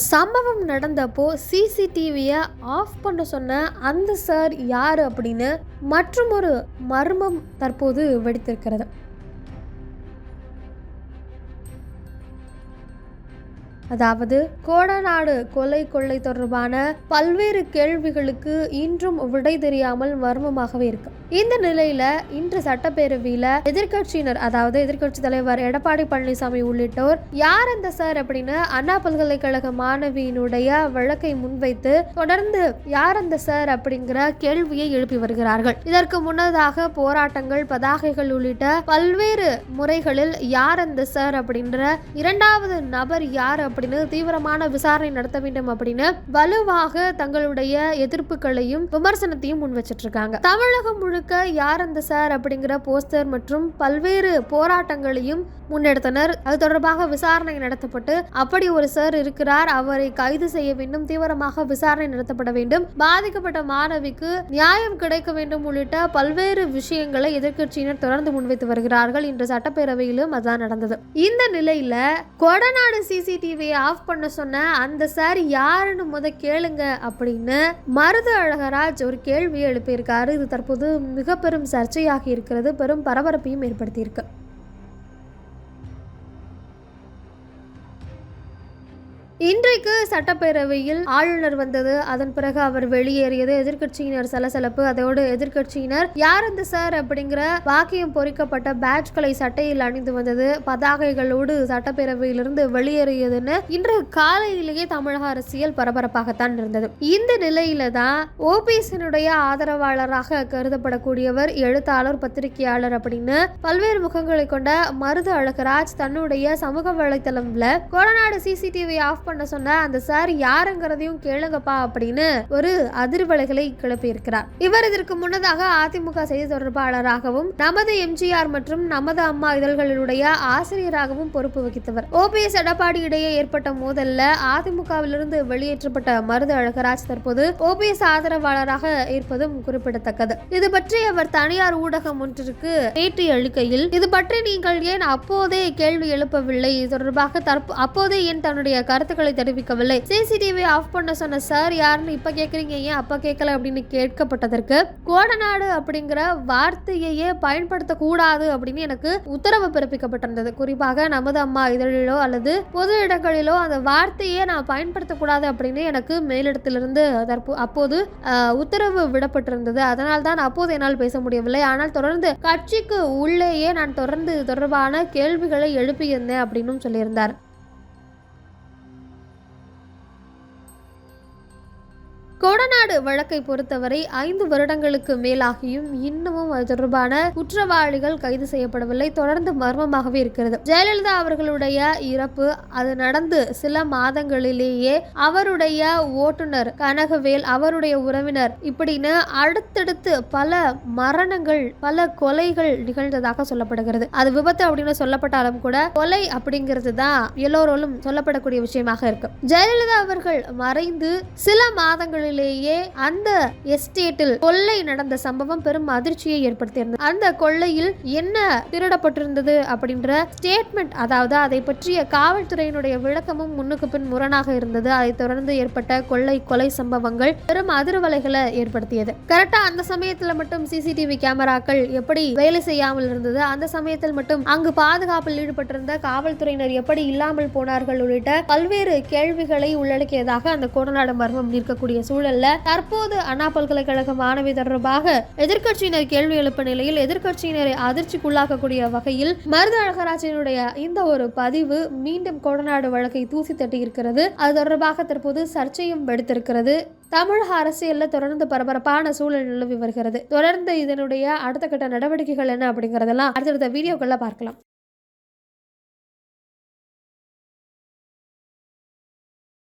சம்பவம் நடந்தப்போ சிசிடிவியை ஆஃப் பண்ண சொன்ன அந்த சார் யார் அப்படின்னு மற்றும் ஒரு மர்மம் தற்போது வெடித்திருக்கிறது. அதாவது கோடநாடு கொலை கொள்ளை தொடர்பான பல்வேறு கேள்விகளுக்கு இன்றும் விடை தெரியாமல் மர்மமாகவே இருக்கு. இந்த நிலையில இன்று சட்டப்பேரவையில எதிர்க்கட்சியினர் அதாவது எதிர்க்கட்சி தலைவர் எடப்பாடி பழனிசாமி உள்ளிட்டோர் யார் அந்த சார்? அப்படின்னு அண்ணா பல்கலைக்கழக மாணவியினுடைய வழக்கை முன்வைத்து தொடர்ந்து யார் அந்த சார்? அப்படிங்கிற கேள்வியை எழுப்பி வருகிறார்கள். இதற்கு முன்னதாக போராட்டங்கள் பதாகைகள் உள்ளிட்ட பல்வேறு முறைகளில் யார் அந்த சார்? அப்படின்ற இரண்டாவது நபர் யார் அப்படின்னு தீவிரமான விசாரணை நடத்த வேண்டும் அப்படின்னு வலுவாக தங்களுடைய எதிர்ப்புகளையும் விமர்சனத்தையும் முன் வச்சிட்டு இருக்காங்க தமிழகம் முழுக்க யார் அந்த சார் அப்படிங்கிற போஸ்டர் மற்றும் பல்வேறு போராட்டங்களையும் முன்னெடுத்தனர். அது தொடர்பாக விசாரணை நடத்தப்பட்டு அப்படி ஒரு சார் இருக்கிறார். அவரை கைது செய்ய வேண்டும் தீவிரமாக விசாரணை நடத்தப்பட வேண்டும். பாதிக்கப்பட்ட மாணவிக்கு நியாயம் கிடைக்க வேண்டும் உள்ளிட்ட பல்வேறு விஷயங்களை எதிர்க்கட்சியினர் தொடர்ந்து முன்வைத்து வருகிறார்கள். இன்று சட்டப்பேரவையிலும் அதுதான் நடந்தது. இந்த நிலையில கொடநாடு சிசிடிவி சிசிடிவியை ஆஃப் பண்ண சொன்ன அந்த சார் யாருன்னு முத கேளுங்க அப்படின்னு மருது அழகராஜ் ஒரு கேள்வியை எழுப்பியிருக்காரு. இது தற்போது மிக பெரும் சர்ச்சையாகி இருக்கிறது. பெரும் பரபரப்பையும் ஏற்படுத்தியிருக்கு. இன்றைக்கு சட்டப்பேரவையில் ஆளுநர் வந்தது. அதன் பிறகு அவர் வெளியேறியது. எதிர்க்கட்சியினர் சலசலப்பு. அதோடு எதிர்க்கட்சியினர் யார் இந்த சார்? அப்படிங்கிற வாக்கியம் பொறிக்கப்பட்ட பேட்ச்களை சட்டையில் அணிந்து வந்தது. பதாகைகளோடு சட்டப்பேரவையிலிருந்து வெளியேறியதுன்னு இன்று காலையிலேயே தமிழக அரசியல் பரபரப்பாகத்தான் இருந்தது. இந்த நிலையில தான் ஓபிஎஸ்னுடைய ஆதரவாளராக கருதப்படக்கூடியவர் எழுத்தாளர் பத்திரிகையாளர் அப்படின்னு பல்வேறு முகங்களை கொண்ட மருது அழகராஜ் தன்னுடைய சமூக வலைதளம்ல கொடநாடு சிசிடிவி ஆஃப் பண்ண சொன்ன அந்த சார் யாருங்கிறதையும் கேளுங்கப்பா அப்படின்னு ஒரு அதிர்வலைகளை கிளப்பியிருக்கிறார். இவர் இதற்கு முன்னதாக அதிமுக செய்தி தொடர்பாளராகவும் நமது எம்ஜிஆர் மற்றும் நமது அம்மா இதழ்களுடைய ஆசிரியராகவும் பொறுப்பு வகித்தவர். ஓபிஎஸ் எடப்பாடி இடையே ஏற்பட்ட மோதல்ல அதிமுகவிலிருந்து வெளியேற்றப்பட்ட மருது அழகராஜ் தற்போது ஓபிஎஸ் ஆதரவாளராக இருப்பதும் குறிப்பிடத்தக்கது. இது பற்றி அவர் தனியார் ஊடகம் ஒன்றிற்கு பேட்டி அளிக்கையில் இது பற்றி நீங்கள் ஏன் அப்போதே கேள்வி எழுப்பவில்லை? இது தொடர்பாக தற்போ அப்போதே ஏன் தன்னுடைய கருத்து கருத்துக்களை தெரிவிக்கவில்லை. சிசிடிவி ஆஃப் பண்ண சொன்ன சார் யாருன்னு இப்ப கேக்குறீங்க? ஏன் அப்ப கேட்கல அப்படின்னு கேட்கப்பட்டதற்கு கோடநாடு அப்படிங்கிற வார்த்தையையே பயன்படுத்த கூடாது அப்படின்னு எனக்கு உத்தரவு பிறப்பிக்கப்பட்டிருந்தது. குறிப்பாக நமது அம்மா இதழிலோ அல்லது பொது இடங்களிலோ அந்த வார்த்தையே நான் பயன்படுத்தக்கூடாது அப்படின்னு எனக்கு மேலிடத்திலிருந்து தற்போ அப்போது உத்தரவு விடப்பட்டிருந்தது. அதனால் தான் அப்போது என்னால் பேச முடியவில்லை. ஆனால் தொடர்ந்து கட்சிக்கு உள்ளேயே நான் தொடர்ந்து தொடர்பான கேள்விகளை எழுப்பியிருந்தேன் அப்படின்னும் சொல்லியிருந்தார். கொடநாடு வழக்கை பொறுத்தவரை ஐந்து வருடங்களுக்கு மேலாகியும் இன்னமும் அது தொடர்பான குற்றவாளிகள் கைது செய்யப்படவில்லை. தொடர்ந்து மர்மமாகவே இருக்கிறது. ஜெயலலிதா அவர்களுடைய இறப்பு அது நடந்து சில மாதங்களிலேயே அவருடைய ஓட்டுநர் கனகவேல் அவருடைய உறவினர் இப்படின்னு அடுத்தடுத்து பல மரணங்கள் பல கொலைகள் நிகழ்ந்ததாக சொல்லப்படுகிறது. அது விபத்து அப்படின்னு சொல்லப்பட்டாலும் கூட கொலை அப்படிங்கிறது தான் எல்லோராலும் சொல்லப்படக்கூடிய விஷயமாக இருக்கு. ஜெயலலிதா அவர்கள் மறைந்து சில மாதங்களில் மாதங்களிலேயே அந்த எஸ்டேட்டில் கொள்ளை நடந்த சம்பவம் பெரும் அதிர்ச்சியை ஏற்படுத்தியிருந்தது. அந்த கொள்ளையில் என்ன திருடப்பட்டிருந்தது அப்படின்ற ஸ்டேட்மெண்ட் அதாவது அதை பற்றிய காவல்துறையினுடைய விளக்கமும் முன்னுக்கு பின் முரணாக இருந்தது. அதைத் தொடர்ந்து ஏற்பட்ட கொள்ளை கொலை சம்பவங்கள் பெரும் அதிர்வலைகளை ஏற்படுத்தியது. கரெக்டா அந்த சமயத்துல மட்டும் சிசிடிவி கேமராக்கள் எப்படி வேலை செய்யாமல் இருந்தது? அந்த சமயத்தில் மட்டும் அங்கு பாதுகாப்பில் ஈடுபட்டிருந்த காவல்துறையினர் எப்படி இல்லாமல் போனார்கள் உள்ளிட்ட பல்வேறு கேள்விகளை உள்ளடக்கியதாக அந்த கோடநாடு மர்மம் நிற்கக்கூடிய சூழல் சூழல்ல தற்போது அண்ணா பல்கலைக்கழக மாணவி தொடர்பாக எதிர்க்கட்சியினர் கேள்வி எழுப்ப நிலையில் எதிர்க்கட்சியினரை அதிர்ச்சிக்குள்ளாக்கக்கூடிய வகையில் மருது அழகராஜனுடைய இந்த ஒரு பதிவு மீண்டும் கொடநாடு வழக்கை தூசி தட்டி இருக்கிறது அது தொடர்பாக தற்போது சர்ச்சையும் வெடித்திருக்கிறது. தமிழக அரசியல்ல தொடர்ந்து பரபரப்பான சூழல் நிலவி வருகிறது. தொடர்ந்து இதனுடைய அடுத்த கட்ட நடவடிக்கைகள் என்ன அப்படிங்கறதெல்லாம் அடுத்தடுத்த வீடியோக்கள்ல பார்க்கலாம்.